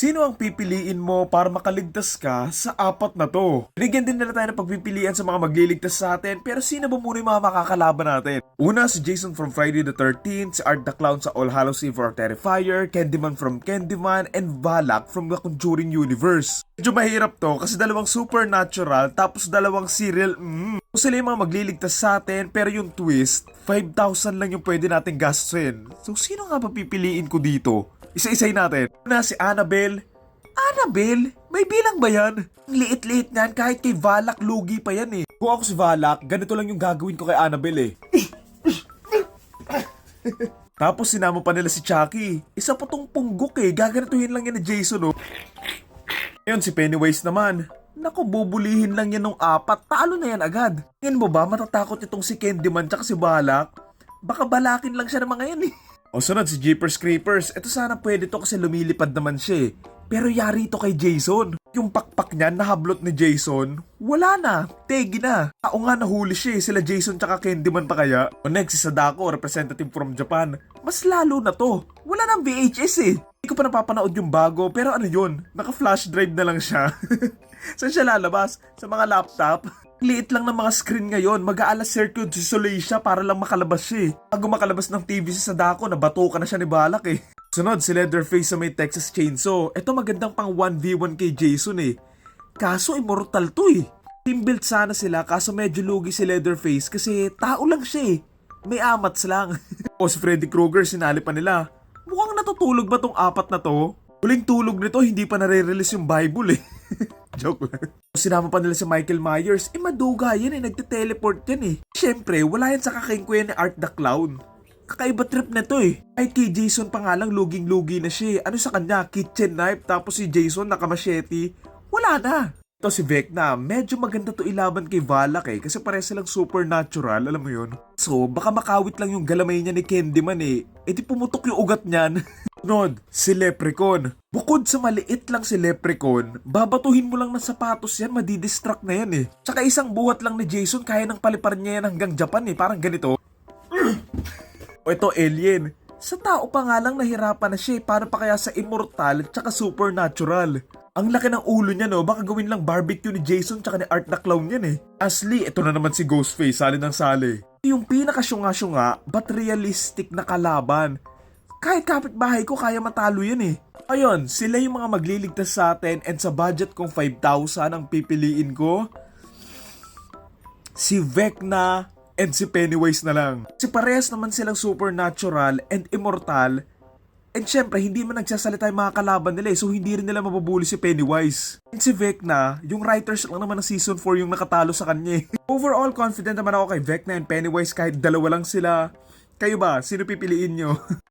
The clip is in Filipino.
Sino ang pipiliin mo para makaligtas ka sa apat na to? Binigyan din nila tayo ng pagpipilian sa mga magliligtas sa atin pero sino ba muna yung mga makakalaban natin? Una si Jason from Friday the 13th, si Art the Clown sa All Hallows Eve or Terrifier, Candyman from Candyman, and Valak from the Conjuring Universe. Medyo mahirap to kasi dalawang supernatural tapos dalawang serial mm. Sila yung mga magliligtas sa atin pero yung twist, 5,000 lang yung pwede natin gastusin. So sino nga ba pipiliin ko dito? Isa-isay natin. Una si Annabelle. Annabelle? May bilang ba yan? Ang liit-liit niyan kahit kay Valak lugi pa yan eh. Kung ako si Valak, ganito lang yung gagawin ko kay Annabelle eh. Tapos sinama pa nila si Chucky. Isa pa tong punggok eh. Gaganituhin lang yan ni Jason oh. Ngayon si Pennywise naman. Naku, bubulihin lang yan ng apat. Talo na yan agad. Ngayon mo ba matatakot itong si Candyman tsaka si Balak? Baka balakin lang siya ng mga yan eh. O sunod si Jeepers Creepers. Ito sana pwede to kasi lumilipad naman siya eh. Pero yari to kay Jason. Yung pakpak niya nahablot ni Jason, wala na. Tegi na. Tao nga nahuli siya eh. Sila Jason tsaka Candyman pa kaya. O next si Sadako, representative from Japan. Mas lalo na to. Wala nang VHS eh. Hindi ko pa napapanood yung bago pero ano yun, naka-flash drive na lang siya. Saan siya lalabas? Sa mga laptop? Liit lang ng mga screen ngayon, mag-aalas circuit si Soleil siya para lang makalabas siya eh. Bago makalabas ng TV si Sadako, nabatukan na siya ni Balak eh. Sunod, si Leatherface sa may Texas Chainsaw. Ito magandang pang 1v1 kay Jason eh. Kaso immortal to eh. Team build sana sila kaso medyo lugi si Leatherface kasi tao lang siya eh. May amats lang. o si Freddy Krueger sinali pa nila. Mukhang natutulog ba tong apat na to? Huling tulog nito hindi pa nare-release yung Bible eh. Joke lang. Sinama pa nila si Michael Myers, eh maduga yan eh, nagte-teleport yan eh. Siyempre, wala yan sa kakingkuya ni Art the Clown. Kakaiba trip na to eh. Kahit kay Jason pa nga lang luging-lugi na siya eh. Ano sa kanya? Kitchen knife tapos si Jason nakamachete. Wala na. Ito si Vecna, medyo maganda to ilaban kay Valak eh kasi pare silang supernatural, alam mo yun? So, baka makawit lang yung galamay niya ni Candyman eh. E di pumutok yung ugat niyan. Nod, si Leprechaun. Bukod sa maliit lang si Leprechaun, babatuhin mo lang ng sapatos yan, madidistract na yan eh. Tsaka isang buhat lang ni Jason, kaya nang paliparan niya yan hanggang Japan eh, parang ganito. o ito, alien. Sa tao pa nga lang nahirapan na siya eh, paano pa kaya sa immortal tsaka supernatural? Ang laki ng ulo niya no, baka gawin lang barbecue ni Jason tsaka ni Art the Clown yan eh. Asli, ito na naman si Ghostface, sali ng sali. Yung pinakasyunga-syunga, but realistic na kalaban. Kahit kapitbahay ko, kaya matalo yan eh. Ayun, sila yung mga magliligtas sa atin and sa budget kong 5,000 ang pipiliin ko. Si Vecna and si Pennywise na lang. Si parehas naman silang supernatural and immortal. And syempre, hindi man nagsasalita yung mga kalaban nila eh, so hindi rin nila mabubuli si Pennywise. And si Vecna, yung writers lang naman ng season 4 yung nakatalo sa kanya eh. Overall, confident naman ako kay Vecna and Pennywise kahit dalawa lang sila. Kayo ba? Sino pipiliin nyo?